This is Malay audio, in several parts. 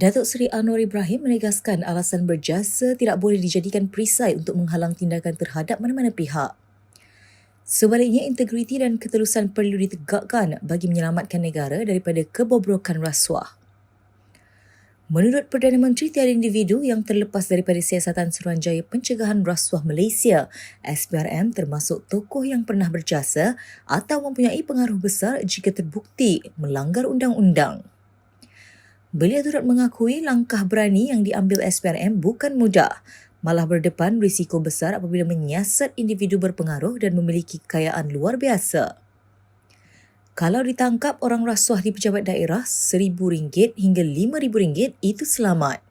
Datuk Seri Anwar Ibrahim menegaskan alasan berjasa tidak boleh dijadikan perisai untuk menghalang tindakan terhadap mana-mana pihak. Sebaliknya, integriti dan keterusan perlu ditegakkan bagi menyelamatkan negara daripada kebobrokan rasuah. Menurut Perdana Menteri, tiada individu yang terlepas daripada siasatan Suruhanjaya Pencegahan Rasuah Malaysia, SPRM termasuk tokoh yang pernah berjasa atau mempunyai pengaruh besar jika terbukti melanggar undang-undang. Beliau turut mengakui langkah berani yang diambil SPRM bukan mudah, malah berdepan risiko besar apabila menyiasat individu berpengaruh dan memiliki kekayaan luar biasa. Kalau ditangkap orang rasuah di pejabat daerah, RM1,000 hingga RM5,000 itu selamat.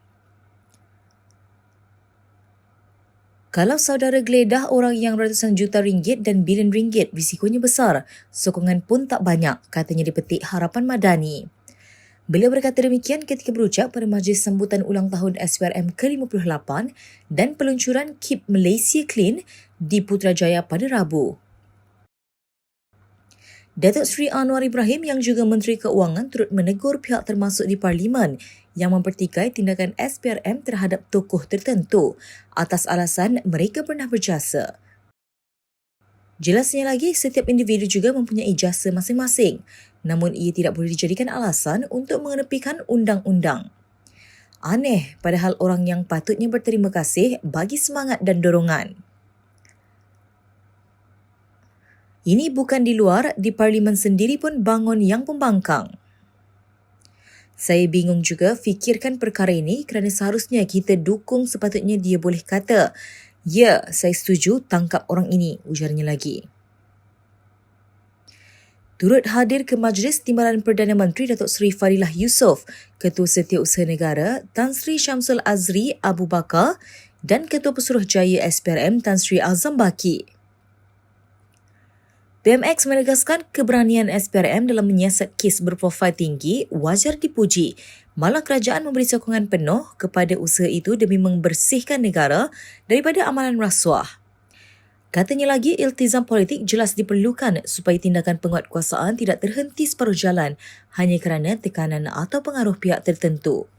Kalau saudara geledah orang yang ratusan juta ringgit dan bilion ringgit, risikonya besar. Sokongan pun tak banyak, katanya dipetik Harapan Madani. Beliau berkata demikian ketika berucap pada majlis sambutan ulang tahun SPRM ke-58 dan peluncuran Keep Malaysia Clean di Putrajaya pada Rabu. Datuk Seri Anwar Ibrahim yang juga Menteri Keuangan turut menegur pihak termasuk di Parlimen yang mempertikai tindakan SPRM terhadap tokoh tertentu atas alasan mereka pernah berjasa. Jelasnya lagi, setiap individu juga mempunyai jasa masing-masing namun ia tidak boleh dijadikan alasan untuk mengenepikan undang-undang. Aneh padahal orang yang patutnya berterima kasih bagi semangat dan dorongan. Ini bukan di luar, di parlimen sendiri pun bangun yang pembangkang. Saya bingung juga fikirkan perkara ini kerana seharusnya kita dukung sepatutnya dia boleh kata, Ya, saya setuju tangkap orang ini, ujarnya lagi. Turut hadir ke Majlis Timbalan Perdana Menteri Datuk Seri Fadilah Yusof, Ketua Setiausaha Negara Tan Sri Syamsul Azri Abu Bakar dan Ketua Pesuruhjaya SPRM Tan Sri Azam Baki. BMX menegaskan keberanian SPRM dalam menyiasat kes berprofil tinggi wajar dipuji. Malah kerajaan memberi sokongan penuh kepada usaha itu demi membersihkan negara daripada amalan rasuah. Katanya lagi, iltizam politik jelas diperlukan supaya tindakan penguatkuasaan tidak terhenti separuh jalan hanya kerana tekanan atau pengaruh pihak tertentu.